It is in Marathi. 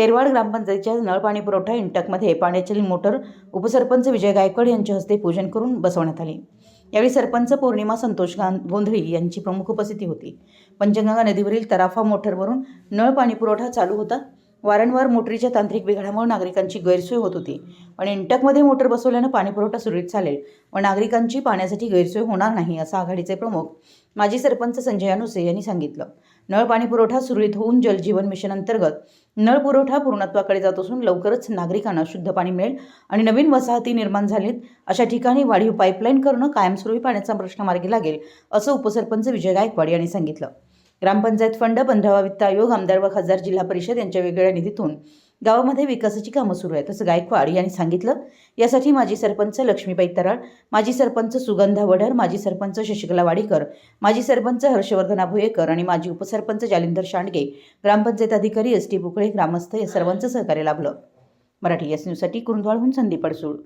तेरवाड ग्रामपंचायतीच्या नळ पाणी पुरवठा इंटकमध्ये पाण्याची मोटर उपसरपंच विजय गायकवाड यांच्या हस्ते पूजन करून बसवण्यात आले. यावेळी सरपंच पौर्णिमा संतोष गोंधळी यांची प्रमुख उपस्थिती होती. पंचगंगा नदीवरील तराफा मोटरवरून नळ पाणी पुरवठा चालू होता. वारंवार मोटरीच्या तांत्रिक बिघाडामुळे नागरिकांची गैरसोय होत होती. पण इंटकमध्ये मोटर बसवल्यानं पाणीपुरवठा सुरळीत चालेल व नागरिकांची पाण्यासाठी गैरसोय होणार नाही असं आघाडीचे प्रमुख माजी सरपंच संजय अनुसे यांनी सांगितलं. नळ पाणी पुरवठा सुरळीत होऊन जलजीवन मिशन अंतर्गत नळ पुरवठा पूर्णत्वाकडे जात असून लवकरच नागरिकांना शुद्ध पाणी मिळेल आणि नवीन वसाहती निर्माण झालीत अशा ठिकाणी वाढीव पाईपलाईन करणं कायमस्वरूपी पाण्याचा प्रश्न मार्गी लागेल असं उपसरपंच विजय गायकवाड यांनी सांगितलं. ग्रामपंचायत फंड पंधरावा वित्त आयोग आमदार व खासदार जिल्हा परिषद यांच्या वेगवेगळ्या निधीतून गावामध्ये विकासाची कामं सुरू आहेत असं गायकवाड यांनी सांगितलं. यासाठी माजी सरपंच लक्ष्मीबाई तराळ माजी सरपंच सुगंधा वडर माजी सरपंच शशिकला वाडीकर माजी सरपंच हर्षवर्धना भुयेकर आणि माजी उपसरपंच जालिंदर शांडगे ग्रामपंचायत अधिकारी एस टी बुकळे ग्रामस्थ या सर्वांचं सहकार्य लाभलं. मराठी एस न्यूजसाठी कुरुंदवाडहून संदीप अडसूळ.